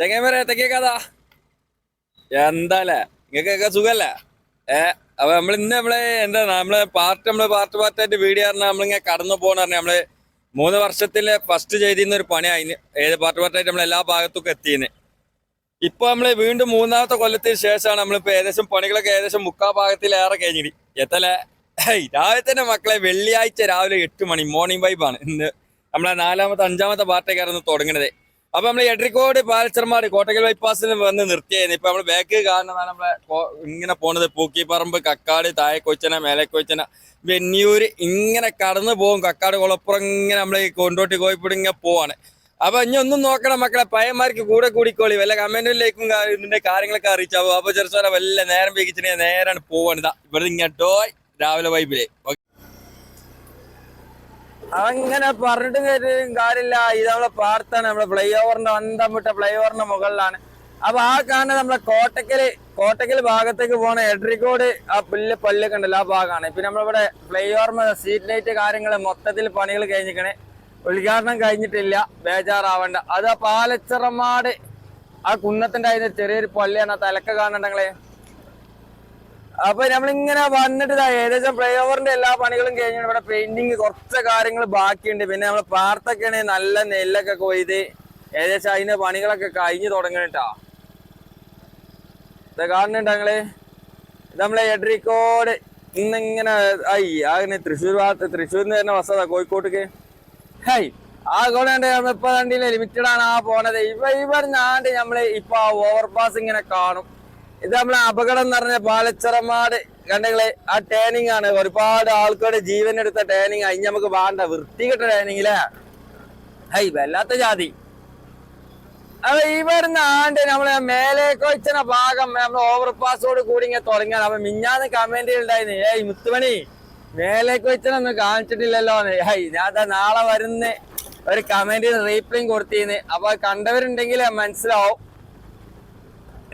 ചെങ്ങന്മാരെ തെക്കേ കഥ. എന്താല്ലേ? നിങ്ങൾക്കൊക്കെ സുഖല്ലേ? ഏ അപ്പൊ നമ്മൾ ഇന്ന് നമ്മളെ എന്താ നമ്മളെ പാർട്ട് നമ്മൾ പാർട്ട് പാർട്ടായിട്ട് വീഡിയോ പറഞ്ഞാൽ നമ്മളിങ്ങനെ കടന്നു പോകണം പറഞ്ഞാൽ നമ്മൾ മൂന്ന് വർഷത്തിലെ ഫസ്റ്റ് ചെയ്തിരുന്ന ഒരു പണിയായിന് ഏത് പാർട്ട് പാർട്ടായിട്ട് നമ്മൾ എല്ലാ ഭാഗത്തും എത്തിയെന്ന് ഇപ്പൊ നമ്മൾ വീണ്ടും മൂന്നാമത്തെ കൊല്ലത്തിന് ശേഷമാണ് നമ്മളിപ്പോ ഏകദേശം പണികളൊക്കെ ഏകദേശം മുക്കാ ഭാഗത്തിലേറെ കഴിഞ്ഞിട്ട് എത്തല്ലേ ഹേയ്, രാവിലെ തന്നെ മക്കളെ വെള്ളിയാഴ്ച രാവിലെ എട്ട് മണി മോർണിംഗ് വൈബാണ് ഇന്ന് നമ്മളെ നാലാമത്തെ അഞ്ചാമത്തെ പാർട്ടേക്കായിരുന്നു തുടങ്ങണത്. അപ്പൊ നമ്മൾ എഡ്രിക്കോട് പാലച്ചർമാട് കോട്ടക്കൽ ബൈപ്പാസിൽ വന്ന് നിർത്തിയായിരുന്നു. ഇപ്പൊ നമ്മൾ ബാക്ക് കാണുന്നതാണ് നമ്മളെ ഇങ്ങനെ പോണത് പൂക്കിപ്പറമ്പ് കക്കാട് താഴെ കൊച്ചന മേലെ വെന്നിയൂര് ഇങ്ങനെ കടന്നു പോകും. കക്കാട് കുളപ്പുറം ഇങ്ങനെ നമ്മൾ ഈ കൊണ്ടോട്ടി കോഴിപ്പൂടി ഇങ്ങനെ പോവാണ്. അപ്പൊ ഇനി ഒന്നും നോക്കണം മക്കളെ പയ്യന്മാർക്ക് കൂടെ കൂടിക്കോളി. വല്ല കമന്റിലേക്കും ഇതിന്റെ കാര്യങ്ങളൊക്കെ അറിയിച്ചാവും അപ്പൊ ചെറുസോല വല്ല നേരം വേഗിച്ചിട്ട് നേരാണ് പോവാണിതാ ഇവിടെ ഇങ്ങോട്ടോ രാവിലെ വൈബിൽ. അങ്ങനെ പറഞ്ഞിട്ടും കേട്ടിട്ടും കാര്യമില്ല. ഇത് നമ്മളെ പാർത്താണ്. നമ്മളെ ഫ്ലൈ ഓവറിന്റെ അന്തം വിട്ട ഫ്ലൈ ഓവറിന്റെ മുകളിലാണ്. അപ്പൊ ആ കാണുന്ന നമ്മളെ കോട്ടക്കൽ കോട്ടക്കൽ ഭാഗത്തേക്ക് പോണ എഡ്രിക്കോട് ആ പുല്ല് പല്ലൊക്കെ ഉണ്ടല്ലോ ആ ഭാഗമാണ് പിന്നെ നമ്മളിവിടെ ഫ്ലൈ ഓവർമ സീറ്റ് ലൈറ്റ് കാര്യങ്ങൾ മൊത്തത്തിൽ പണികൾ കഴിഞ്ഞിരിക്കണേ ഉദ്ഘാടനം കഴിഞ്ഞിട്ടില്ല. ബേജാറാവണ്ട. അത് ആ പാലച്ചിറമാട് ആ കുന്നത്തിന്റെ അതിന് ചെറിയൊരു പള്ളിയാണ്. ആ തലക്ക കാണണ്ടങ്ങളെ അപ്പൊ നമ്മളിങ്ങനെ വന്നിട്ട് ഏകദേശം ഫ്ലൈ ഓവറിന്റെ എല്ലാ പണികളും കഴിഞ്ഞു ഇവിടെ പെയിന്റിങ് കുറച്ച് കാര്യങ്ങൾ ബാക്കിയുണ്ട്. പിന്നെ നമ്മൾ പാർത്തൊക്കെയാണ് നല്ല നെല്ലൊക്കെ കൊയ്ത് ഏകദേശം അതിന്റെ പണികളൊക്കെ കഴിഞ്ഞു തുടങ്ങണിട്ടാ ഇത് കാണുന്നുണ്ട് ഞങ്ങൾ നമ്മളെ എഡ്രിക്കോട് ഇന്നിങ്ങനെ ഐ അങ്ങനെ തൃശ്ശൂർ ഭാഗത്ത് തൃശ്ശൂരിൽ നിന്ന് തന്നെ വസ്തുത കോഴിക്കോട്ടേക്ക്? ഹൈ ആ ഗോളുണ്ട് ഇപ്പൊ കണ്ടില്ല ലിമിറ്റഡ് ആണ് ആ പോണത്. ഇവ ഇവർ ഞാണ്ട് നമ്മൾ ഇപ്പൊ ആ ഓവർപാസ് ഇങ്ങനെ കാണും. ഇത് നമ്മളെ അപകടം എന്ന് പറഞ്ഞ പാലച്ചിറമാട് കണ്ടെങ്കിൽ ആ ടേണിംഗ് ആണ്. ഒരുപാട് ആൾക്കാരുടെ ജീവൻ എടുത്ത ടേണിംഗ് അതിന് നമുക്ക് വേണ്ട വൃത്തികെട്ട ടേണിങ്ങില്ലേ ഹൈ വല്ലാത്ത ജാതി. അപ്പൊ ഈ വരുന്ന ആണ്ട് നമ്മളെ മേലേക്കൊച്ചന ഭാഗം നമ്മൾ ഓവർപാസോട് കൂടി ഇങ്ങനെ തുടങ്ങാൻ അപ്പൊ മിഞ്ഞാന്ന് കമന്റ് ഉണ്ടായിരുന്നു ഏയ് മുത്തുമണി മേലേക്ക് വെച്ചൊന്നും കാണിച്ചിട്ടില്ലല്ലോ ഹൈ ഞാൻ നാളെ വരുന്ന ഒരു കമന്റിൽ റീപ്ലൈ കൊടുത്തിന്ന് അപ്പൊ കണ്ടവരുണ്ടെങ്കിൽ മനസ്സിലാവും.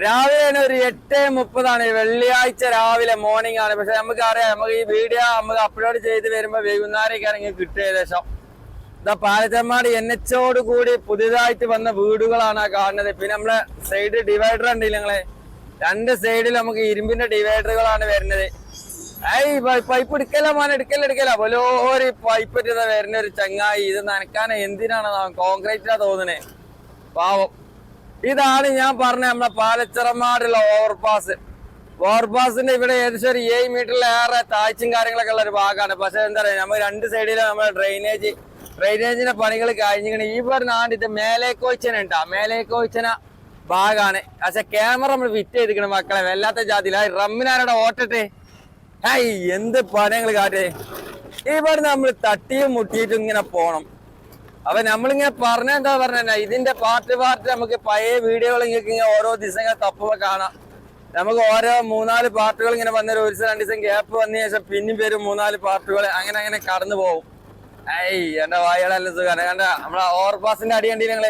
രാവിലെയാണ് ഒരു എട്ട് മുപ്പതാണ്. വെള്ളിയാഴ്ച രാവിലെ മോർണിംഗ് ആണ്. പക്ഷെ നമുക്ക് അറിയാം നമുക്ക് ഈ വീഡിയോ നമുക്ക് അപ്ലോഡ് ചെയ്ത് വരുമ്പോ വൈകുന്നേരമൊക്കെയാണ് ഇങ്ങനെ കിട്ടുക ഏകദേശം. ഇതാ പാലച്ചമ്മാട് എൻ എച്ചോട് കൂടി പുതിയതായിട്ട് വന്ന വീടുകളാണ് കാണുന്നത്. പിന്നെ നമ്മളെ സൈഡ് ഡിവൈഡർ ഉണ്ട് നിങ്ങളെ? രണ്ട് സൈഡിൽ നമുക്ക് ഇരുമ്പിന്റെ ഡിവൈഡറുകളാണ് വരുന്നത്. ഐ പൈപ്പ് എടുക്കല മോനെ? എടുക്കല എടുക്കല ഒരു പൈപ്പ് വരുന്ന ഒരു ചങ്ങായി. ഇത് നനക്കാൻ എന്തിനാണ് കോൺക്രീറ്റിലാ തോന്നണേ. പാവം. ഇതാണ് ഞാൻ പറഞ്ഞ നമ്മളെ പാലച്ചിറമാടുള്ള ഓവർപാസ് ഓവർപാസിന്റെ ഇവിടെ ഏകദേശം ഒരു ഏഴ് മീറ്ററിലേറെ താഴ്ചയും കാര്യങ്ങളൊക്കെ ഉള്ള ഒരു ഭാഗമാണ്. പക്ഷെ എന്താ പറയാ നമ്മൾ രണ്ട് സൈഡിലും നമ്മളെ ഡ്രെയിനേജ് ഡ്രെയിനേജിന്റെ പണികൾ കഴിഞ്ഞിങ്ങനെ ഈ പറഞ്ഞ ആണ്ട് ഇത് മേലേക്കോച്ചന ഉണ്ടാ മേലേക്കോച്ചന ഭാഗമാണ് പക്ഷെ ക്യാമറ നമ്മൾ ഫിറ്റ് ചെയ്തിരിക്കണം മക്കളെ. വല്ലാത്ത ജാതിയില്ല റമ്മിനാരുടെ ഓട്ടട്ടെ? ഹൈ എന്ത് പണികൾ കാട്ടേ. പറഞ്ഞ നമ്മൾ തട്ടിയും മുട്ടിയിട്ടും ഇങ്ങനെ പോണം. അപ്പൊ നമ്മളിങ്ങനെ പറഞ്ഞ എന്താ പറഞ്ഞ ഇതിന്റെ പാർട്ട് പാർട്ട് നമുക്ക് പഴയ വീഡിയോകൾ ഇങ്ങനെ ഓരോ ദിവസം ഇങ്ങനെ തപ്പുമ്പോ കാണാം. നമുക്ക് ഓരോ മൂന്നാൽ പാർട്ടുകൾ ഇങ്ങനെ വന്നൊരു ഒരു ദിവസം രണ്ട് ദിവസം ഗ്യാപ്പ് വന്ന ശേഷം പിന്നെയും വരും മൂന്നാൽ പാർട്ടുകൾ അങ്ങനെ അങ്ങനെ കടന്നു പോകും. ഐ എന്റെ വായകളല്ല സുഖമാണ് കണ്ട നമ്മളെ ഓവർപാസിന്റെ അടി കണ്ടി നിങ്ങൾ?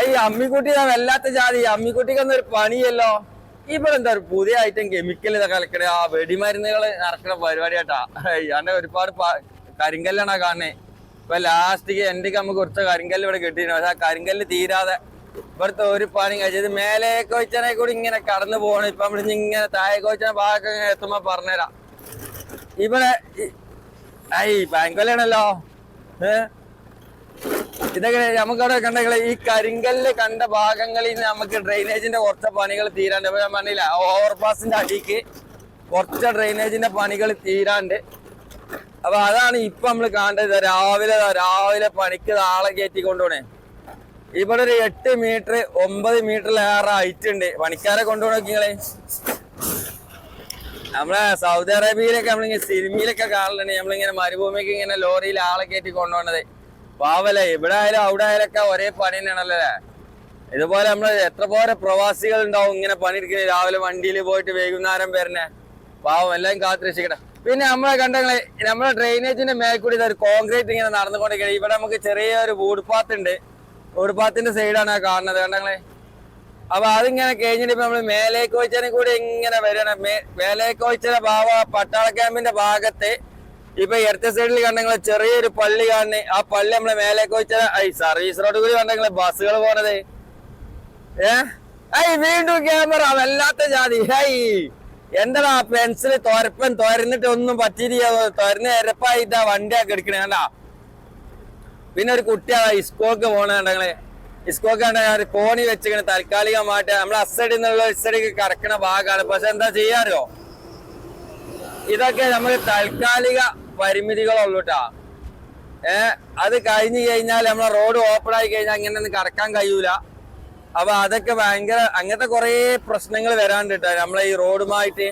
ഐ അമ്മിക്കുട്ടി വല്ലാത്ത ജാതി. അമ്മിക്കുട്ടിക്കൊന്നും ഒരു പണിയല്ലോ. ഇവിടെ എന്താ ഒരു പുതിയ ഐറ്റം കെമിക്കൽ ഇതൊക്കെ കളിക്കണേ ആ വെടിമരുന്നുകൾ നടക്കുന്ന പരിപാടിയാട്ടാ. അന്റെ ഒരുപാട് പ- കരിങ്കല്ലാണ് കാണണേ ഇപ്പൊ ലാസ്റ്റ് എന്റെ നമുക്ക് കുറച്ച് കരിങ്കല്ല് ഇവിടെ കിട്ടിയിരുന്നു. പക്ഷെ ആ കരിങ്കല്ല് തീരാതെ ഇവിടുത്തെ ഒരു പണി കഴിച്ചത് മേലേക്ക് കോച്ചനെ കൂടി ഇങ്ങനെ കടന്നു പോകണം ഇപ്പൊ നമ്മൾ ഇങ്ങനെ താഴേക്ക് കോച്ചനെ ഭാഗമൊക്കെ ഇങ്ങനെ എത്തുമ്പോ പറഞ്ഞുതരാം. ഇവിടെ ഐ ബാങ്കൊല്ലാണല്ലോ ഏഹ് ഇതൊക്കെ നമുക്കവിടെ കണ്ടെങ്കിൽ ഈ കരിങ്കല്ല് കണ്ട ഭാഗങ്ങളിൽ നിന്ന് നമുക്ക് ഡ്രെയിനേജിന്റെ കുറച്ച് പണികൾ തീരാണ്ട്. ഇപ്പൊ ഞാൻ പറഞ്ഞില്ല ഓവർപാസിന്റെ അടിക്ക് കുറച്ച് ഡ്രെയിനേജിന്റെ പണികൾ തീരാണ്ട്. അപ്പൊ അതാണ് ഇപ്പൊ നമ്മൾ കാണേണ്ടത്. രാവിലെ രാവിലെ പണിക്ക് ആളെ കയറ്റി കൊണ്ടുപോണേ. ഇവിടെ ഒരു എട്ട് മീറ്റർ ഒമ്പത് മീറ്ററിലേറെ ഹൈറ്റ് ഉണ്ട്. പണിക്കാരെ കൊണ്ടുപോണോക്കിങ്ങളെ നമ്മളെ സൗദി അറേബ്യയിലൊക്കെ നമ്മളിങ്ങനെ സിനിമയിലൊക്കെ കാണലുണ്ട്. നമ്മളിങ്ങനെ മരുഭൂമിക്ക് ഇങ്ങനെ ലോറിയിൽ ആളെ കയറ്റി കൊണ്ടുപോകണത് പാവല്ലേ ഇവിടെ ആയാലും അവിടെ ആയാലും ഒക്കെ ഒരേ പണി തന്നെയാണല്ലോ ഇതുപോലെ നമ്മൾ എത്ര പോലെ പ്രവാസികൾ ഉണ്ടാവും ഇങ്ങനെ പണിയെടുക്കുന്നത് രാവിലെ വണ്ടിയിൽ പോയിട്ട് വൈകുന്നേരം വരുന്നേ പാവം എല്ലാം കാത്തിരക്ഷിക്കട്ടെ പിന്നെ നമ്മളെ കണ്ടങ്ങളെ നമ്മളെ ഡ്രെയിനേജിന്റെ മേൽ കൂടി ഇതൊരു കോൺക്രീറ്റ് ഇങ്ങനെ നടന്നുകൊണ്ടിരിക്കുന്നത് ഇവിടെ നമുക്ക് ചെറിയൊരു വൂഡ്പാത്ത് ഉണ്ട്. വൂഡ്പാത്തിന്റെ സൈഡാണ് കാണുന്നത് കണ്ടങ്ങളെ? അപ്പൊ അതിങ്ങനെ കഴിഞ്ഞിട്ട് ഇപ്പൊ നമ്മൾ മേലേക്ക് വെച്ചതിനെ കൂടി ഇങ്ങനെ വരണം മേ- മേലേക്ക് വെച്ച ഭാവ പട്ടാള ക്യാമ്പിന്റെ ഭാഗത്ത് ഇപ്പൊ ഇടത്തെ സൈഡിൽ കണ്ടെങ്കിൽ ചെറിയൊരു പള്ളി കാണുന്നത്. ആ പള്ളി നമ്മളെ മേലേക്ക് ഐ സർവീസ് റോഡ് കൂടി കണ്ടെങ്കിൽ ബസ്സുകൾ പോണത്. ഏ? ഐ വീണ്ടും ക്യാമറ വല്ലാത്ത ജാതി. ഹൈ എന്താടാ പെൻസിൽ തോരപ്പൻ തോരന്നിട്ട് ഒന്നും പറ്റിയില്ല. തോരന്ന് എരപ്പായിട്ടാ വണ്ടിയൊക്കെ എടുക്കണേ കണ്ടാ? പിന്നെ ഒരു കുട്ടിയാ ഇസ്കോക്ക് പോണ ഇസ്കോക്ക് കണ്ട ഒരു വെച്ചിങ്ങനെ താൽക്കാലികമായിട്ട് നമ്മളെ അസൈഡിൽ നിന്നുള്ള ഇസഡിക്ക് കറക്കണ ഭാഗമാണ് പക്ഷെ എന്താ ചെയ്യാറോ ഇതൊക്കെ നമ്മൾ താൽക്കാലിക പരിമിതികളുള്ളൂ കേട്ടാ ഏ അത് കഴിഞ്ഞു കഴിഞ്ഞാൽ നമ്മളെ റോഡ് ഓപ്പൺ ആയി കഴിഞ്ഞാൽ ഇങ്ങനെ ഒന്നും കറക്കാൻ കഴിയൂല. അപ്പൊ അതൊക്കെ ഭയങ്കര അങ്ങനത്തെ കുറെ പ്രശ്നങ്ങൾ വരാണ്ടിട്ട. നമ്മളെ ഈ റോഡുമായിട്ട്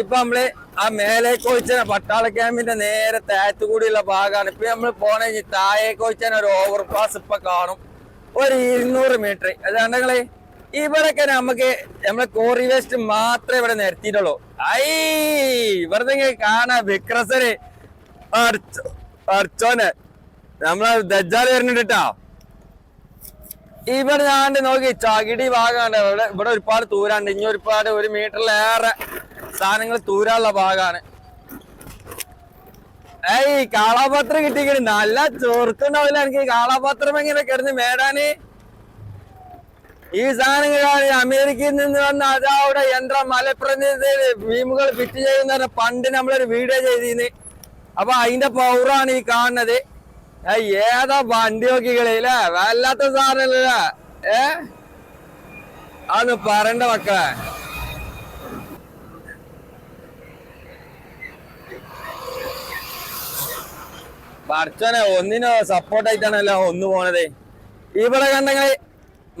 ഇപ്പൊ നമ്മൾ ആ മേലെ കോഴിച്ച പട്ടാള ക്യാമ്പിന്റെ നേരെ താറ്റുകൂടിയുള്ള ഭാഗമാണ് ഇപ്പൊ നമ്മൾ പോണ താഴെ കോഴിച്ചാൻ ഒരു ഓവർ പാസ് ഇപ്പൊ കാണും. ഒരു ഇരുന്നൂറ് മീറ്റർ അതാണ്ടെങ്കിൽ ഇവിടൊക്കെ നമുക്ക് നമ്മളെ കോറി വേസ്റ്റ് മാത്രമേ ഇവിടെ നിരത്തിയിട്ടുള്ളൂ. ഐ ഇവിടെ കാണാ വിക്രസര്. അർച്ചോനെ. നമ്മളെ ദജാൽ വരുന്നുണ്ട് കേട്ടോ ഇവിടെ ഞാൻ നോക്കി ചകിടി ഭാഗമാണ് ഇവിടെ ഇവിടെ ഒരുപാട് തൂരാണ്ട്. ഇനി ഒരുപാട് ഒരു മീറ്ററിലേറെ സാധനങ്ങൾ തൂരാനുള്ള ഭാഗമാണ് ഏയ് കാളാപാത്രം കിട്ടിക്കണി. നല്ല ചോർക്കുണ്ടാവില്ല എനിക്ക്. കാളാപാത്രം എങ്ങനെ കിടന്ന് മേടാന്? ഈ സാധനങ്ങളാണ് അമേരിക്കയിൽ നിന്ന് വന്ന അതാവിടെ യന്ത്രം യന്ത്ര മലപ്രദേശ ഭീമുകൾ ഫിറ്റ് ചെയ്യുന്ന പണ്ട് നമ്മളൊരു വീഡിയോ ചെയ്തിരുന്നു അപ്പൊ അതിന്റെ പൗറാണ് ഈ കാണുന്നത്. ഏതാ വണ്ടി നോക്കിക്കളില്ലേ വല്ലാത്ത സാധനല്ലേ ഏ? അന്ന് പറയണ്ട മക്കളെ. പഠിച്ചോനെ ഒന്നിനോ സപ്പോർട്ടായിട്ടാണല്ലോ ഒന്ന് പോണത്. ഇവിടെ കണ്ടെങ്കിൽ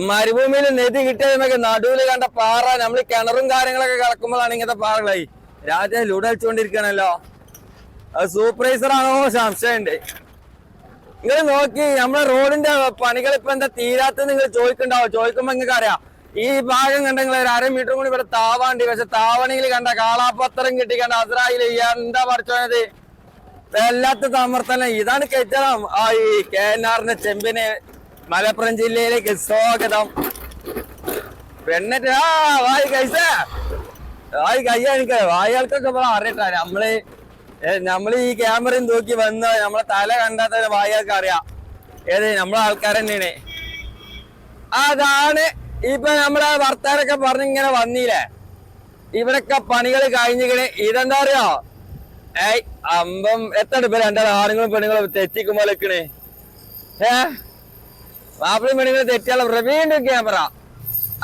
മരുഭൂമിയിൽ നെതി കിട്ടിയതെന്നൊക്കെ നടുവിൽ കണ്ട പാറ നമ്മൾ കിണറും കാര്യങ്ങളൊക്കെ കിടക്കുമ്പോഴാണ് ഇങ്ങനത്തെ പാറകളായി രാജ അത് സൂപ്പർവൈസർ ആണോ സംശയമുണ്ട്. നിങ്ങൾ നോക്കി നമ്മളെ റോഡിന്റെ പണികൾ ഇപ്പൊ എന്താ തീരാത്ത നിങ്ങൾ ചോദിക്കണ്ടാവോ ചോദിക്കുമ്പോ നിങ്ങൾക്ക് അറിയാം. ഈ ഭാഗം കണ്ടെങ്കിൽ ഒരു അര മീറ്റർ കൂടി ഇവിടെ താവാണ്ടി. പക്ഷെ താവണിയിൽ കണ്ട കാളാപത്രം കിട്ടി കണ്ട അസ്രായിൽ എന്താ പഠിച്ചോനത് വല്ലാത്ത സമർത്ഥന ഇതാണ് കെറ്റണം ആ ഈ കെ എൻ ആറിന്റെ ചെമ്പിന് മലപ്പുറം ജില്ലയിലേക്ക് സ്വാഗതം. പെണ്ണിട്ട് ആ വായി കൈസ. വായി കയ്യാണിക്ക പറ അറിയട്ടെ. നമ്മൾ ഏ, നമ്മൾ ഈ ക്യാമറയും തൂക്കി വന്ന് നമ്മളെ തല കണ്ടാത്ത വായികൾക്ക് അറിയാം. ഏത്? നമ്മളെ ആൾക്കാർ തന്നെയാണ് അതാണ് ഇപ്പൊ നമ്മളെ വർത്താനൊക്കെ പറഞ്ഞിങ്ങനെ വന്നില്ലേ ഇവിടൊക്കെ പണികൾ കഴിഞ്ഞിക്കണ് ഇതെന്താ അറിയോ? ഏയ് അമ്പം എത്ര ഇപ്പൊ രണ്ടാൾ ആണുങ്ങളും പെണ്ണുങ്ങളും തെറ്റിക്കുമ്പോ നിൽക്കണേ ഏ? മാപ്പിളും പെണ്ണുങ്ങളും തെറ്റിയാലും? വീണ്ടും ക്യാമറ.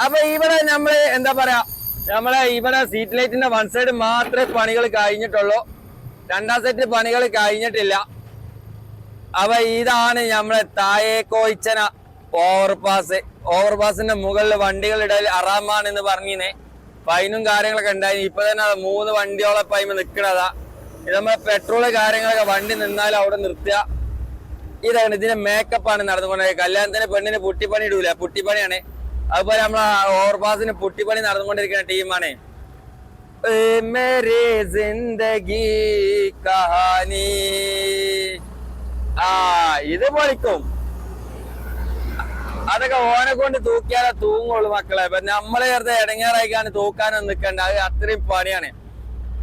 അപ്പൊ ഇവിടെ നമ്മൾ എന്താ പറയാ? നമ്മളെ ഇവിടെ സീറ്റ് ലൈറ്റിന്റെ വൺ സൈഡ് മാത്രമേ പണികൾ കഴിഞ്ഞിട്ടുള്ളൂ. രണ്ടാം സെറ്റ് പണികൾ കഴിഞ്ഞിട്ടില്ല. അപ്പൊ ഇതാണ് നമ്മളെ തായേക്കോയിച്ചന ഓവർപാസ് ഓവർപാസിന്റെ മുകളിൽ വണ്ടികൾ ഇടയിൽ അറാമാണ് എന്ന് പറഞ്ഞിനെ. ഫൈനും കാര്യങ്ങളൊക്കെ ഉണ്ടായി ഇപ്പൊ തന്നെ മൂന്ന് വണ്ടിയോളം പൈമ നിക്കണതാ. ഇത് നമ്മളെ പെട്രോൾ കാര്യങ്ങളൊക്കെ വണ്ടി നിന്നാൽ അവിടെ നിർത്തുക. ഇതാണ് ഇതിന്റെ മേക്കപ്പ് ആണ് നടന്നുകൊണ്ടത് കല്യാണത്തിന് പെണ്ണിന് പുട്ടിപ്പണി ഇടൂല. പുട്ടിപ്പണിയാണ്. അതുപോലെ നമ്മളെ ഓവർപാസിന് പുട്ടിപ്പണി നടന്നുകൊണ്ടിരിക്കുന്ന ടീമാണ് मेरी जिंदगी कहानी ആ ഇത് പൊളിക്കും അതൊക്കെ ഓനെ കൊണ്ട് തൂക്കിയാലേ തൂങ്ങുള്ളൂ മക്കളെ ഇപ്പൊ നമ്മളെ ചേർത്ത് ഇടങ്ങേറായിക്കാണ് തൂക്കാനൊന്നും നിക്കണ്ട അത് അത്രയും പണിയാണ്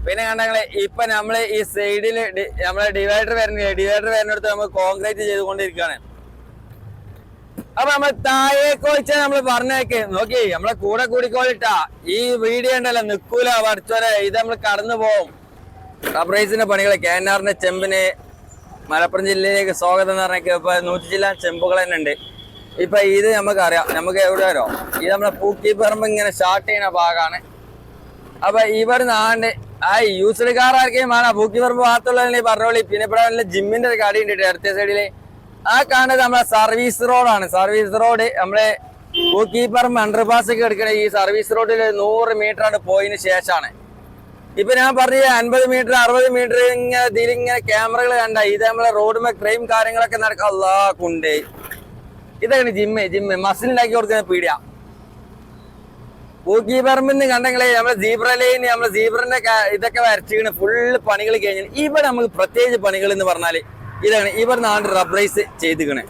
പിന്നെ കണ്ടെങ്കില് ഇപ്പൊ നമ്മള് ഈ സൈഡില് നമ്മളെ ഡിവൈഡർ വരുന്നില്ല ഡിവൈഡർ വരുന്നിടത്ത് നമ്മൾ കോൺക്രീറ്റ് ചെയ്തുകൊണ്ടിരിക്കുകയാണ് അപ്പൊ നമ്മൾ താഴേക്ക് വെച്ചാൽ നമ്മൾ പറഞ്ഞേക്ക്. നോക്കി നമ്മളെ കൂടെ കൂടിക്കോളിട്ടാ. ഈ വീഡിയോ ഉണ്ടല്ലോ നിക്കൂല പഠിച്ചോരെ ഇത് നമ്മൾ കടന്നു പോവും. റബ്രൈസിന്റെ പണികൾ കെ എൻ ആറിന്റെ ചെമ്പിന് മലപ്പുറം ജില്ലയിലേക്ക് സ്വാഗതം എന്ന് പറഞ്ഞ ഇപ്പൊ നൂറ്റി ജില്ല ചെമ്പുകൾ തന്നെ ഉണ്ട്. ഇപ്പൊ ഇത് നമുക്ക് അറിയാം നമുക്ക് എവിടെ വരോ? ഇത് നമ്മളെ പൂക്കി പറമ്പ് ഇങ്ങനെ സ്റ്റാർട്ട് ചെയ്യുന്ന ഭാഗമാണ് അപ്പൊ ഇവിടുന്ന് ആണ്ട് ആ യൂസ്ഡ് കാർ ആർക്കെയും വേണം? പൂക്കി പറമ്പ് ഭാഗത്തുള്ള പറഞ്ഞോളി പിന്നെ ഇവിടെ ജിമ്മിന്റെ ഒരു കടി ഉണ്ട് ഇടത്തെ സൈഡിൽ ആ കാണുന്നത് നമ്മളെ സർവീസ് റോഡാണ് സർവീസ് റോഡ് നമ്മളെ പൂക്കിപ്പറമ്പ് അണ്ടർപാസ് ഒക്കെ എടുക്കണ ഈ സർവീസ് റോഡിൽ നൂറ് മീറ്റർ ആണ് പോയതിനു ശേഷമാണ് ഇപ്പൊ ഞാൻ പറഞ്ഞ അൻപത് മീറ്റർ അറുപത് മീറ്റർ ഇങ്ങനെ ഇതിലിങ്ങനെ ക്യാമറകൾ കണ്ട ഇത് നമ്മളെ റോഡുമേ ക്രൈം കാര്യങ്ങളൊക്കെ നടക്കാം അല്ലാ കുണ്ടേ. ഇതാണ് ജിമ്മ് ജിമ്മ് മസിലുണ്ടാക്കി കൊടുക്കുന്ന പീടിയ പൂക്കി പറമ്പിന്ന് കണ്ടെങ്കിലേ നമ്മളെ സീബ്ര ലൈൻ നമ്മളെ സീബ്രന്റെ ഇതൊക്കെ വരച്ചിങ്ങനെ ഫുള്ള് പണികൾ കഴിഞ്ഞു. ഇവിടെ നമുക്ക് പ്രത്യേകിച്ച് പണികൾ എന്ന് പറഞ്ഞാൽ ഇതാണ്. ഇവർ നിന്നാണ് റബ്രൈസ് ചെയ്തിക്കണേ.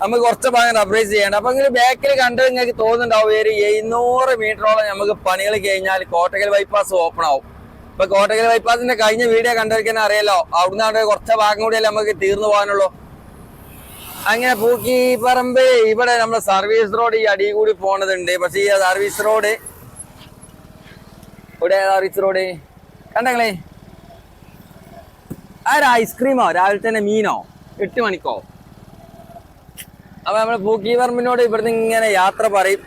നമുക്ക് കുറച്ച് ഭാഗം റബ്രൈസ് ചെയ്യണം അപ്പൊ ഇങ്ങനെ ബാക്കിൽ കണ്ട് നിങ്ങൾക്ക് തോന്നുന്നുണ്ടാവും ഒരു എഴുന്നൂറ് മീറ്ററോളം നമുക്ക് പണികൾ കഴിഞ്ഞാൽ കോട്ടകൽ ബൈപ്പാസ് ഓപ്പൺ ആവും. ഇപ്പൊ കോട്ടകൽ ബൈപ്പാസിന്റെ കഴിഞ്ഞ വീഡിയോ കണ്ടവർക്കെന്നെ അറിയാലോ. അവിടുന്ന് അവിടെ കുറച്ച് ഭാഗം കൂടിയല്ലേ നമുക്ക് തീർന്നു പോകാനുള്ളൂ. അങ്ങനെ പൂക്കി പറമ്പ് ഇവിടെ നമ്മുടെ സർവീസ് റോഡ് ഈ അടി കൂടി പോണതുണ്ട്. പക്ഷെ ഈ സർവീസ് റോഡ് ഇവിടെ സർവീസ് റോഡ് കണ്ടങ്ങളേ ആരാ ഐസ്ക്രീമോ? രാവിലെ തന്നെ മീനോ? എട്ട് മണിക്കോ? അപ്പൊ നമ്മൾ പൂക്കി പറമ്പിനോട് ഇവിടുന്ന് ഇങ്ങനെ യാത്ര പറയും.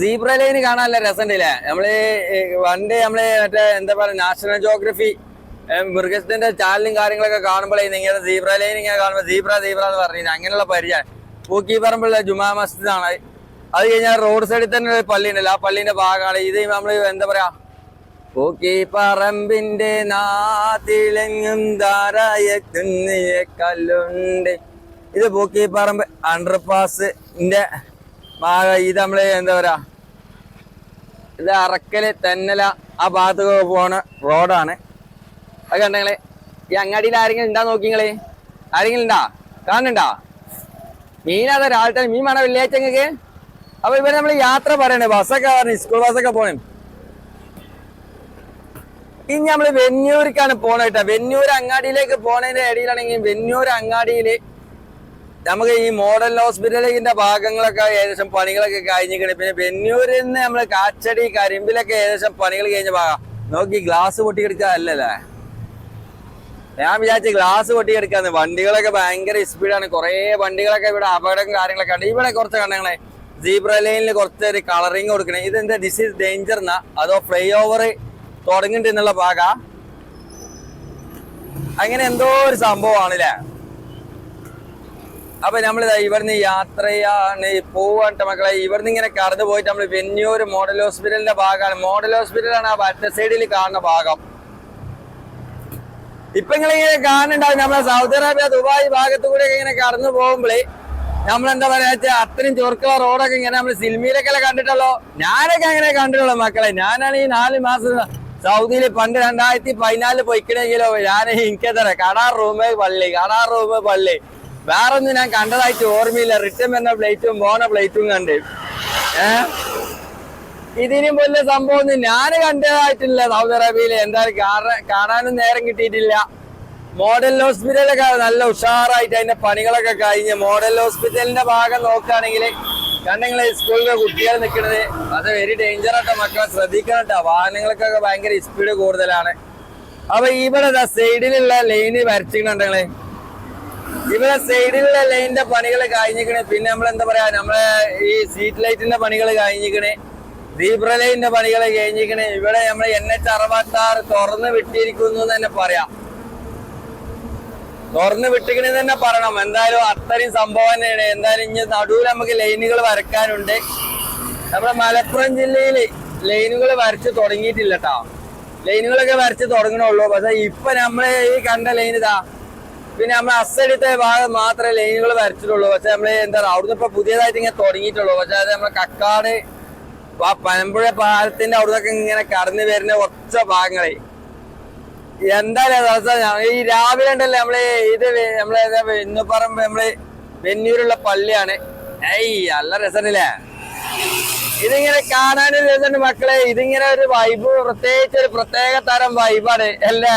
സീബ്ര ലൈന് കാണാനല്ല രസമുണ്ടല്ലേ നമ്മൾ പണ്ട് നമ്മൾ മറ്റേ എന്താ പറയാ നാഷണൽ ജോഗ്രഫി മൃഗത്തിന്റെ ചാനലും കാര്യങ്ങളൊക്കെ കാണുമ്പോഴേ ഇങ്ങനെ സീബ്ര ലൈൻ ഇങ്ങനെ കാണുമ്പോൾ സീബ്ര സീബ്ര എന്ന് പറഞ്ഞു അങ്ങനെയുള്ള പരിചയം. പൂക്കി പറമ്പുള്ള ജുമാ മസ്ജിദ് ആണ് അത് കഴിഞ്ഞാൽ റോഡ് സൈഡിൽ തന്നെ ഒരു പള്ളി ഉണ്ടല്ലോ. ആ പള്ളിന്റെ ഭാഗമാണ്. ഇത് നമ്മൾ എന്താ പറയാ പൂക്കി പറമ്പിന്റെ നാത്തിലെങ്ങും ധാരായ കുന്നിയ കല്ലുണ്ട്. ഇത് പൂക്കി പറമ്പ് അണ്ടർപാസിന്റെ ഭാഗ. ഇത് നമ്മൾ എന്താ പറയാ? ഇത് അറക്കൽ തെന്നല ആ ഭാഗത്തൊക്കെ പോണ റോഡാണ് അത് കണ്ടെങ്കിൽ ഈ അങ്ങാടിയിൽ ആരെങ്കിലും ഉണ്ടാ നോക്കിങ്ങളെ? ആരെങ്കിലും ഉണ്ടാ? കാണുന്നുണ്ടാ? മീനാതെ രാവിലെ മീൻ വേണം വെള്ളിയാഴ്ച അപ്പൊ ഇവർ നമ്മൾ യാത്ര പറയണേ. ബസ്സൊക്കെ പറഞ്ഞു സ്കൂൾ ബസ്സൊക്കെ പോണേ. ഇനി നമ്മൾ വെന്നൂർക്കാണ് പോണ കേട്ടോ. വെന്നൂർ അങ്ങാടിയിലേക്ക് പോണതിന്റെ ഇടയിലാണെങ്കിൽ വെന്നൂർ അങ്ങാടിയിൽ നമുക്ക് ഈ മോഡൽ ഹോസ്പിറ്റലിന്റെ ഭാഗങ്ങളൊക്കെ ഏകദേശം പണികളൊക്കെ കഴിഞ്ഞിരിക്കണം. പിന്നെ വെന്നൂരിൽ നിന്ന് നമ്മൾ കാച്ചടി കരിമ്പിലൊക്കെ ഏകദേശം പണികൾ കഴിഞ്ഞ ഭാഗം. നോക്കി ഗ്ലാസ് പൊട്ടിക്കെടുക്കുക അല്ലല്ലേ? ഞാൻ വിചാരിച്ചു ഗ്ലാസ് പൊട്ടിക്കെടുക്കാന്ന്. വണ്ടികളൊക്കെ ഭയങ്കര സ്പീഡാണ് കുറേ വണ്ടികളൊക്കെ ഇവിടെ അപകടം കാര്യങ്ങളൊക്കെ ഉണ്ട്. ഇവിടെ കുറച്ച് കണ്ടങ്ങളെ സീബ്ര ലൈനിൽ കുറച്ച് ഒരു കളറിങ് കൊടുക്കണേ. ഇതെന്താ? ദിസ് ഈസ് ഡേഞ്ചർ എന്നാ അതോ ഫ്ലൈ ഓവർ തുടങ്ങിണ്ട് എന്നുള്ള അങ്ങനെ എന്തോ ഒരു സംഭവമാണല്ലേ? അപ്പൊ നമ്മൾ ഇവിടുന്ന് യാത്രയാണ് പോവാണ്ട മക്കളെ. ഇവിടുന്ന് ഇങ്ങനെ കടന്നു പോയിട്ട് നമ്മൾ വെന്യൂർ മോഡൽ ഹോസ്പിറ്റലിന്റെ ഭാഗമാണ് മോഡൽ ഹോസ്പിറ്റലാണ് ആ വറ്റ സൈഡിൽ കാണുന്ന ഭാഗം. ഇപ്പൊ ഇങ്ങനെ കാണുന്നുണ്ടാവും. നമ്മളെ സൗദി അറേബ്യ ദുബായ് ഭാഗത്തു കൂടെ ഇങ്ങനെ കടന്നു പോകുമ്പോഴേ നമ്മളെന്താ പറയാ അത്രയും ചൊറുക്കുള്ള റോഡൊക്കെ ഇങ്ങനെ നമ്മൾ സിനിമയിലൊക്കെ കണ്ടിട്ടുള്ളോ? ഞാനൊക്കെ അങ്ങനെ കണ്ടിട്ടുള്ളൂ മക്കളെ. ഞാനാണ് ഈ നാല് മാസം സൗദിയിൽ പണ്ട് രണ്ടായിരത്തി പതിനാല് പോയിക്കണെങ്കിലോ ഞാൻ എനിക്കെന്തറിയാം കടാർ റൂമ് പള്ളി കടാർ റൂമ് പള്ളി. വേറെ ഒന്നും ഞാൻ കണ്ടതായിട്ട് ഓർമ്മയില്ല. റിട്ടേൺ എന്ന പ്ലേറ്റും പോണ പ്ലേറ്റും കണ്ട്. ഏ? ഇതിനും വലിയ സംഭവം ഞാൻ കണ്ടതായിട്ടില്ല സൗദി അറേബ്യയിൽ എന്തായാലും കാണാനും നേരം കിട്ടിയിട്ടില്ല. മോഡൽ ഹോസ്പിറ്റലൊക്കെ നല്ല ഉഷാറായിട്ട് അതിന്റെ പണികളൊക്കെ കഴിഞ്ഞ് മോഡൽ ഹോസ്പിറ്റലിന്റെ ഭാഗം നോക്കുകയാണെങ്കിൽ കണ്ടെങ്കിൽ സ്കൂളിലെ കുട്ടികൾ നിൽക്കുന്നത് അത് വെരി ഡേഞ്ചർ ആട്ടോ മക്കളെ. ശ്രദ്ധിക്കണം കേട്ടോ വാഹനങ്ങൾക്കൊക്കെ ഭയങ്കര സ്പീഡ് കൂടുതലാണ്. അപ്പൊ ഇവിടെ സൈഡിലുള്ള ലൈന് വരച്ചിട്ടുണ്ടെങ്കിൽ ഇവിടെ സൈഡിലുള്ള ലൈനിന്റെ പണികൾ കഴിഞ്ഞിക്കണേ പിന്നെ നമ്മൾ എന്താ പറയാ? നമ്മളെ ഈ സീറ്റ് ലൈറ്റിന്റെ പണികൾ കഴിഞ്ഞിക്കണേ ദീപ്ര ലൈനിന്റെ പണികൾ കഴിഞ്ഞിക്കണേ ഇവിടെ നമ്മൾ എൻ എച്ച് അറുപത്തി ആറ് തുറന്ന് വിട്ടിരിക്കുന്നു എന്ന് തന്നെ പറയാം. തുറന്ന് വിട്ടിക്കണെന്ന് തന്നെ പറയണം. എന്തായാലും അത്രയും സംഭവം തന്നെയാണ്. എന്തായാലും ഇനി നടുവിൽ നമുക്ക് ലൈനുകൾ വരക്കാനുണ്ട് നമ്മുടെ മലപ്പുറം ജില്ലയിൽ ലൈനുകൾ വരച്ച് തുടങ്ങിയിട്ടില്ല കേട്ടോ ലൈനുകളൊക്കെ വരച്ച് തുടങ്ങണുള്ളൂ. പക്ഷെ ഇപ്പൊ നമ്മൾ ഈ കണ്ട ലൈൻ ഇതാ. പിന്നെ നമ്മൾ അസടിത്തെ ഭാഗം മാത്രമേ ലൈനുകൾ വരച്ചിട്ടുള്ളൂ. പക്ഷെ നമ്മൾ എന്താ അവിടുന്ന് ഇപ്പൊ പുതിയതായിട്ട് ഇങ്ങനെ തുടങ്ങിയിട്ടുള്ളൂ. പക്ഷെ അത് നമ്മളെ കക്കാട് പനമ്പുഴ പാലത്തിന്റെ അവിടുന്നൊക്കെ ഇങ്ങനെ കടന്നു വരുന്ന ഒറ്റ ഭാഗങ്ങളെ. എന്തായാലും ഈ രാവിലെ ഉണ്ടല്ലോ നമ്മൾ ഇത് നമ്മളെ ഏതാ ഇന്ന് പറമ്പ് നമ്മൾ വെന്നൂരുള്ള പള്ളിയാണ്. ഏയ് നല്ല രസമില്ലേ ഇതിങ്ങനെ കാണാനും രസമുണ്ട് മക്കളെ. ഇതിങ്ങനെ ഒരു വൈബ് പ്രത്യേകിച്ച് ഒരു പ്രത്യേക തരം വൈബാണ് അല്ലേ?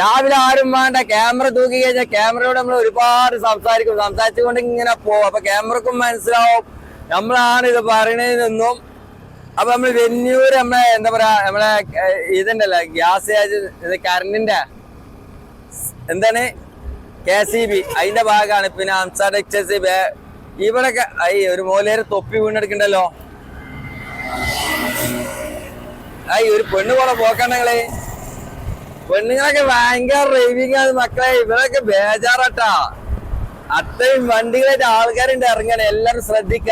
രാവിലെ ആരും വേണ്ട ക്യാമറ തൂക്കി കഴിഞ്ഞാൽ ക്യാമറയോട് നമ്മൾ ഒരുപാട് സംസാരിക്കും. സംസാരിച്ചുകൊണ്ട് ഇങ്ങനെ പോകും അപ്പൊ ക്യാമറക്കും മനസ്സിലാവും. നമ്മളാണ് ഇത് പറയണതെന്നും അപ്പൊ നമ്മൾ വെന്നൂര് നമ്മളെ എന്താ പറയാ നമ്മളെ ഇതുണ്ടല്ലോ ഗ്യാസ് ഇത് കറണ്ടിന്റെ എന്താണ് കെ സി ബി അതിന്റെ ഭാഗമാണ് പിന്നെ അംസാഡ് എക്സസ് ഇവിടെ ഐ ഒരു മോലേര് തൊപ്പി വീണെടുക്കണ്ടല്ലോ? ഐ ഒരു പെണ്ണ് പോലെ പോക്കണ്ടങ്ങളെ പെണ്ണുങ്ങളൊക്കെ ഭയങ്കര ഡ്രൈവിംഗ് ആണ് മക്കളെ. ഇവരൊക്കെ ബേജാറട്ടാ. അത്രയും വണ്ടികളായിട്ട് ആൾക്കാരുണ്ട് ഇറങ്ങണേ എല്ലാരും ശ്രദ്ധിക്ക.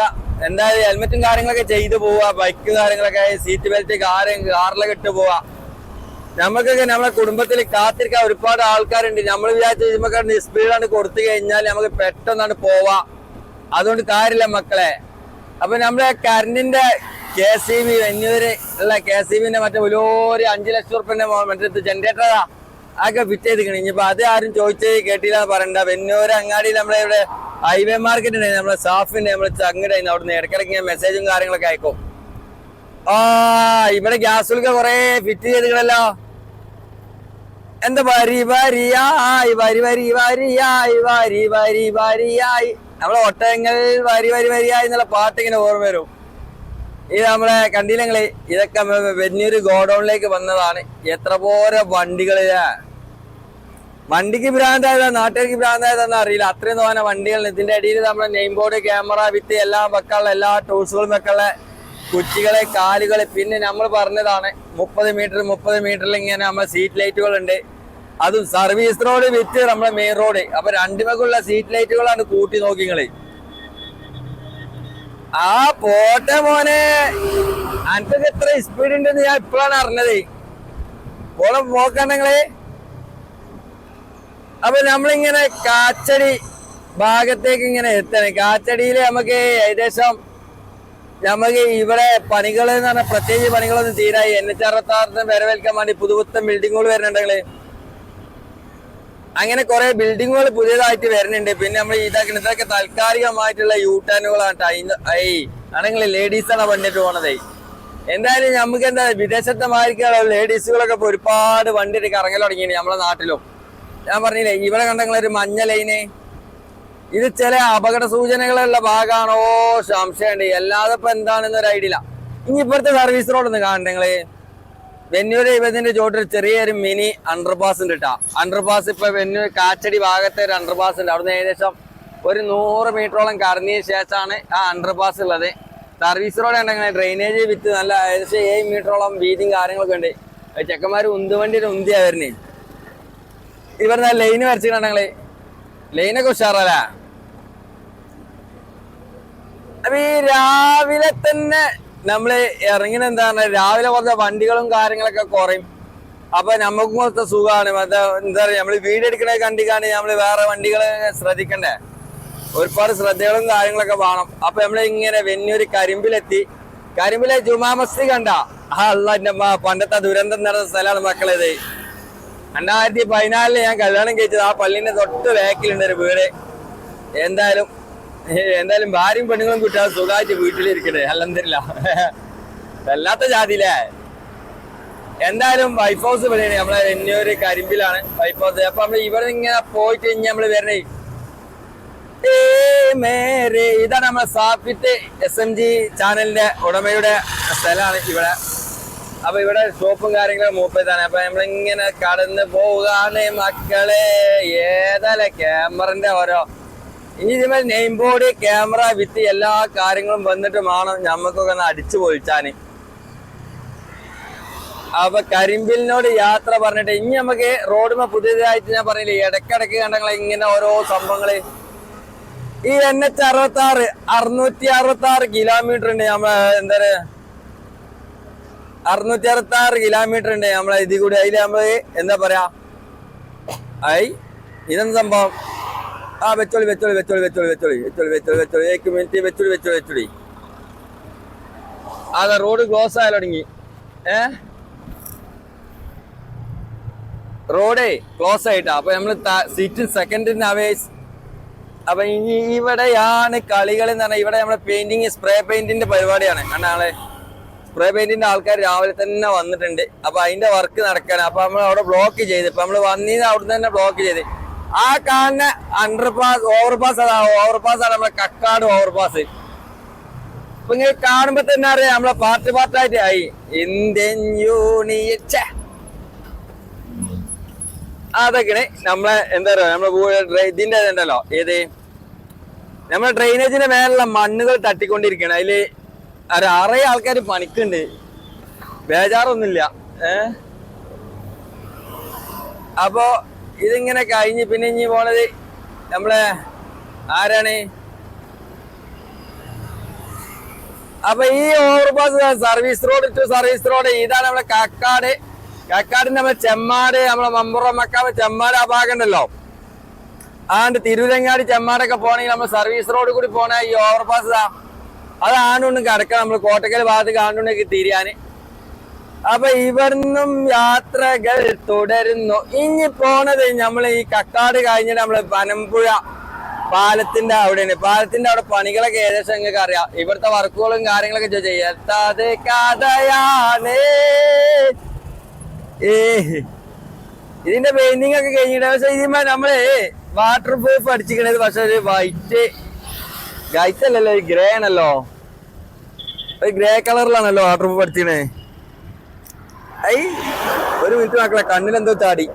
എന്തായാലും ഹെൽമെറ്റും കാര്യങ്ങളൊക്കെ ചെയ്തു പോവാ. ബൈക്ക് കാര്യങ്ങളൊക്കെ സീറ്റ് ബെൽറ്റ് കാറ് കാറിലൊക്കെ ഇട്ട് പോവാ. നമുക്കൊക്കെ നമ്മളെ കുടുംബത്തിൽ കാത്തിരിക്കാൻ ഒരുപാട് ആൾക്കാരുണ്ട്. നമ്മൾ വിചാരിച്ച നമുക്ക് സ്പീഡാണ് കൊടുത്തു കഴിഞ്ഞാൽ നമുക്ക് പെട്ടെന്നാണ് പോവാ. അതുകൊണ്ട് കാര്യമില്ല മക്കളെ. അപ്പൊ നമ്മളെ കറണ്ടിന്റെ കെ സി ബി എന്നിവര് ഉള്ള കെ സി ബിന്റെ മറ്റേ വലിയൊരു അഞ്ചു ലക്ഷം റുപ്യന്റെ മറ്റേ ജനറേറ്ററാ അതൊക്കെ ഫിറ്റ് ചെയ്തിരിക്കണം. ഇനിയിപ്പോ അത് ആരും ചോദിച്ചത് കേട്ടില്ല പറയണ്ട. വെന്നൂര് അങ്ങാടി നമ്മളെ ഇവിടെ ഹൈവേ മാർക്കറ്റ് ഉണ്ട് നമ്മളെ സ്റ്റാഫിന്റെ നമ്മളെ ചങ്ങടെ അവിടുന്ന് ഇടയ്ക്കിടയ്ക്ക് ഞാൻ മെസ്സേജും കാര്യങ്ങളൊക്കെ അയക്കും. ആ ഇവിടെ ഗ്യാസുകൾക്ക് കൊറേ ഫിറ്റ് ചെയ്തിട്ടുണ്ടല്ലോ എന്താ വരി വരിയായി വരി വരി വരിയായി വരി വരി വരിയായി നമ്മളെ ഒട്ടകങ്ങൾ വരി വരി വരിയായി എന്നുള്ള പാട്ട് ഇങ്ങനെ ഓർമ്മ വരും. ഇത് നമ്മളെ കണ്ടില്ലെങ്കിൽ ഇതൊക്കെ വലിയൊരു ഗോഡൌണിലേക്ക് വന്നതാണ്. എത്ര പോലെ വണ്ടികൾ. വണ്ടിക്ക് ഭ്രാന്തായതാ നാട്ടുകാർക്ക് ഭ്രാന്തായതാന്ന് അറിയില്ല. അത്രയും തോന്നെ വണ്ടികൾ ഇതിന്റെ അടിയിൽ നമ്മുടെ നെയിം ബോർഡ് ക്യാമറ വിത്ത് എല്ലാം വെക്കാനുള്ള എല്ലാ ടൂൾസുകളും വെക്കാനുള്ള കുറ്റികളെ കാലുകളെ. പിന്നെ നമ്മൾ പറഞ്ഞതാണ് മുപ്പത് മീറ്റർ മുപ്പത് മീറ്ററിൽ ഇങ്ങനെ നമ്മളെ സീറ്റ് ലൈറ്റുകൾ ഉണ്ട്. അതും സർവീസ് റോഡ് വിത്ത് നമ്മളെ മെയിൻ റോഡ് അപ്പൊ രണ്ടുമേക്കുള്ള സീറ്റ് ലൈറ്റുകളാണ് കൂട്ടി നോക്കിങ്ങൾ ആ പോട്ടെ മോനെ. അനക്കൊക്കെ എത്ര സ്പീഡ് ഉണ്ടെന്ന് ഞാൻ ഇപ്പോഴാണ് അറിഞ്ഞത്. പോണം നോക്കണ്ടെങ്ങൾ അപ്പൊ നമ്മളിങ്ങനെ കാച്ചടി ഭാഗത്തേക്ക് ഇങ്ങനെ എത്തണം? കാച്ചടിയിൽ നമുക്ക് ഏകദേശം നമുക്ക് ഇവിടെ പണികൾ എന്ന് പറഞ്ഞാൽ പ്രത്യേകിച്ച് പണികളൊന്നും തീരായി. എൻ എച്ച് അറുപത്തി വരവേൽക്കാൻ വേണ്ടി പുതുപുത്തൻ ബിൽഡിങ്ങുകൾ വരുന്നുണ്ടെങ്കിൽ അങ്ങനെ കുറെ ബിൽഡിങ്ങുകൾ പുതിയതായിട്ട് വരുന്നുണ്ട്. പിന്നെ നമ്മൾ ഇതാക്കി ഇതൊക്കെ താൽക്കാലികമായിട്ടുള്ള യൂ ടേണുകളാണ് ഐ ആണെങ്കിൽ ലേഡീസാണ് വണ്ടിട്ട് പോണതേ. എന്തായാലും നമുക്ക് എന്താ വിദേശത്തെ മാരിക്കാനുള്ള ലേഡീസുകളൊക്കെ ഒരുപാട് വണ്ടിയിട്ട് കറങ്ങൽ തുടങ്ങിയിട്ടുണ്ട് നമ്മളെ നാട്ടിലും. ഞാൻ പറഞ്ഞില്ലേ ഇവിടെ കണ്ടെങ്കിൽ ഒരു മഞ്ഞ ലൈന് ഇത് ചില അപകട സൂചനകളുള്ള ഭാഗമാണോ സംശയമുണ്ട്. അല്ലാതെ ഇപ്പൊ എന്താണെന്ന് ഒരു ഐഡിയ ഇനി ഇപ്പോഴത്തെ സർവീസ് റോഡ് ഒന്ന് കാണണ്ടെങ്കിൽ വെന്നൂര് ഇവതിന്റെ ചോട്ടിൽ ചെറിയൊരു മിനി അണ്ടർപാസ് ഉണ്ട് കേട്ടോ അണ്ടർപാസ് ഇപ്പൊ വെന്നൂർ കാച്ചടി ഭാഗത്തെ ഒരു അണ്ടർപാസ് ഉണ്ട്. അവിടുന്ന് ഏകദേശം ഒരു നൂറ് മീറ്ററോളം കറങ്ങിയ ശേഷമാണ് ആ അണ്ടർപാസ് ഉള്ളത്. സർവീസ് റോഡ് ഉണ്ടെങ്കിൽ ഡ്രെയിനേജ് വിത്ത് നല്ല ഏകദേശം ഏഴ് മീറ്ററോളം വീതിയും കാര്യങ്ങളൊക്കെ ഉണ്ട്. ചെക്കന്മാർ ഉന്തുവണ്ടിയിൽ ഉന്തിയാ വരുന്നേ. ഇവിടുന്ന് ലൈന് വരച്ചിട്ടുണ്ടെങ്കിൽ ലൈനൊക്കെ ഉഷാറല്ലേ? അപ്പൊ രാവിലെ തന്നെ നമ്മൾ ഇറങ്ങിന എന്താണ് രാവിലെ കുറച്ച് വണ്ടികളും കാര്യങ്ങളൊക്കെ കുറയും. അപ്പൊ നമുക്കും കുറച്ച് സുഖമാണ് എന്താ പറയാ നമ്മൾ വീട് എടുക്കണ കണ്ടിക്കാണ് നമ്മൾ വേറെ വണ്ടികളെ ശ്രദ്ധിക്കണ്ടേ? ഒരുപാട് ശ്രദ്ധകളും കാര്യങ്ങളൊക്കെ വേണം. അപ്പൊ നമ്മൾ ഇങ്ങനെ വെന്നൂര് കരിമ്പിലെത്തി. കരിമ്പിലെ ജുമാ മസ്തി കണ്ട? ആ അല്ല പണ്ടത്തെ ദുരന്തം നടന്ന സ്ഥലമാണ് മക്കളേത് രണ്ടായിരത്തി പതിനാലിൽ ഞാൻ കല്യാണം കഴിച്ചത് ആ പള്ളിന്റെ തൊട്ട് ബാക്കിലുണ്ട് ഒരു വീട്. എന്തായാലും എന്തായാലും ഭാര്യയും പെണ്ണുങ്ങളും കുട്ടികളും സുഖമായിട്ട് വീട്ടിലിരിക്കട്ടെ. അല്ലെന്തില്ല വല്ലാത്ത ജാതിയിലേ എന്തായാലും വൈഫ് ഹൗസ് ഇവിടെയാണ് നമ്മളെ എന്നൊരു കരിമ്പിലാണ് വൈഫ് ഹൗസ് അപ്പൊ നമ്മൾ ഇവിടെ ഇങ്ങനെ പോയി കഴിഞ്ഞ് നമ്മൾ വരണേ. ഇതാണ് നമ്മളെ സാഫിറ്റ് എസ് എം ജി ചാനലിന്റെ ഉടമയുടെ സ്ഥലമാണ് ഇവിടെ. അപ്പൊ ഇവിടെ ഷോപ്പും കാര്യങ്ങളും മൂപ്പത്താണ് അപ്പൊ നമ്മളിങ്ങനെ കടന്ന് പോവുകയാണ് മക്കളെ. ഏതല്ല ക്യാമറന്റെ ഓരോ ഇനി ഇതുമായി നെയിം ബോർഡ് ക്യാമറ വിത്ത് എല്ലാ കാര്യങ്ങളും വന്നിട്ട് വേണം ഞമ്മക്കൊക്കെ ഒന്ന് അടിച്ചു പൊളിച്ചാന്. അപ്പൊ കരിമ്പിലിനോട് യാത്ര പറഞ്ഞിട്ട് ഇനി നമുക്ക് റോഡുമ പുതിയതായിട്ട് ഞാൻ പറഞ്ഞില്ലേ ഇടക്കിടക്ക് കണ്ടങ്ങളെ ഇങ്ങനെ ഓരോ സംഭവങ്ങൾ. ഈ എൻ എച്ച് അറുപത്തി ആറ് അറുന്നൂറ്റി അറുപത്തി ആറ് കിലോമീറ്റർ ഉണ്ട് നമ്മളെ എന്താ പറയാ അറുന്നൂറ്റി അറുപത്തി ആറ് കിലോമീറ്റർ ഉണ്ട് നമ്മളെ ഇതിൽ കൂടി. അതിൽ നമ്മൾ എന്താ പറയാ? ഐ ഇതെന്ത് സംഭവം? ആ വെച്ചോളി വെച്ചോളി വെച്ചോളി വെച്ചോളി വെച്ചോളി വെച്ചോളി വെച്ചോളി വെച്ചോളി. ഏക്ക് മിനിറ്റ് വെച്ചോളി വെച്ചോളി വെച്ചോളി. അതെ റോഡ് ക്ലോസ് ആയാൽ തുടങ്ങി. ഏ? റോഡേ ക്ലോസ് ആയിട്ടാ. അപ്പൊ നമ്മൾ സീറ്റ് സെക്കൻഡിന് അവേസ് അപ്പൊ ഇനി ഇവിടെയാണ് കളികൾ എന്ന് പറഞ്ഞാൽ ഇവിടെ നമ്മളെ പെയിന്റിങ് സ്പ്രേ പെയിന്റിന്റെ പരിപാടിയാണ്. കണ്ടാളെ സ്പ്രേ പെയിന്റിന്റെ ആൾക്കാർ രാവിലെ തന്നെ വന്നിട്ടുണ്ട്. അപ്പൊ അതിന്റെ വർക്ക് നടക്കാണ്. അപ്പൊ നമ്മൾ അവിടെ ബ്ലോക്ക് ചെയ്ത്. ഇപ്പൊ നമ്മൾ വന്നിന്ന് അവിടുന്ന് തന്നെ ബ്ലോക്ക് ചെയ്ത്. ആ കാണുന്ന അണ്ടർപാസ് ഓവർപാസ് അതാ. ഓവർപാസ് ആണ് നമ്മളെ കക്കാട് ഓവർപാസ് അപ്പൊ ഇങ്ങനെ കാണുമ്പോ തന്നെ അറിയാം നമ്മളെ പാർട്ട് പാർട്ടായിട്ട് ആയി. ഇന്ത്യൻ യൂണിയൻ ഛെ. അതൊക്കെയാണ് നമ്മളെ എന്താ പറയാ നമ്മളെ ഇതിന്റെ ഉണ്ടല്ലോ ഏത്? നമ്മളെ ഡ്രെയിനേജിന്റെ മേലുള്ള മണ്ണുകൾ തട്ടിക്കൊണ്ടിരിക്കണം അതിൽ ഒരു ആൾക്കാർ പണിക്കുണ്ട്. ബേജാറൊന്നുമില്ല ഏ? അപ്പോ ഇതിങ്ങനെ കഴിഞ്ഞ് പിന്നെ ഇനി പോണത് നമ്മളെ ആരാണ്? അപ്പൊ ഈ overpass service road to service road ഇതാണ് നമ്മളെ കാക്കാട്. കാക്കാടിന്റെ നമ്മളെ ചെമ്മാട് നമ്മളെ മമ്പുറം മക്കാവ് ചെമ്മാട് ആ ഭാഗം ഉണ്ടല്ലോ ആണ്ട് ചെമ്മാടൊക്കെ പോകണമെങ്കിൽ നമ്മൾ സർവീസ് റോഡ് കൂടി പോണ ഈ ഓവർപാസ് അത് ആണ്ടുകൊണ്ട് നമ്മൾ കോട്ടക്കൽ ഭാഗത്തേക്ക് ആണ്ടുകൊണ്ടൊക്കെ തിരിയാന്. അപ്പൊ ഇവിടുന്നും യാത്രകൾ തുടരുന്നു. ഇനി പോണത് നമ്മൾ ഈ കക്കാട് കഴിഞ്ഞിട്ട് നമ്മൾ പനമ്പുഴ പാലത്തിന്റെ അവിടെയാണ്. പാലത്തിന്റെ അവിടെ പണികളൊക്കെ ഏകദേശം നിങ്ങൾക്ക് അറിയാം. ഇവിടുത്തെ വർക്കുകളും കാര്യങ്ങളൊക്കെ എത്താതെ കഥയാണ്. ഏ ഇതിന്റെ പെയിന്റിംഗ് ഒക്കെ കഴിഞ്ഞിട്ട് പക്ഷെ ഇതിന്മേ നമ്മൾ വാട്ടർ പ്രൂഫ് അടിച്ചിരിക്കണത് പക്ഷെ ഒരു വൈറ്റ് വൈറ്റ് അല്ലല്ലോ ഈ ഗ്രേ ആണല്ലോ. ഒരു ഗ്രേ കളറിലാണല്ലോ വാട്ടർ പ്രൂഫ് അടിച്ചിക്കണേ ഐ ഒരു മിനിറ്റ് നോക്കല കണ്ണിലെന്തോ ചാടി.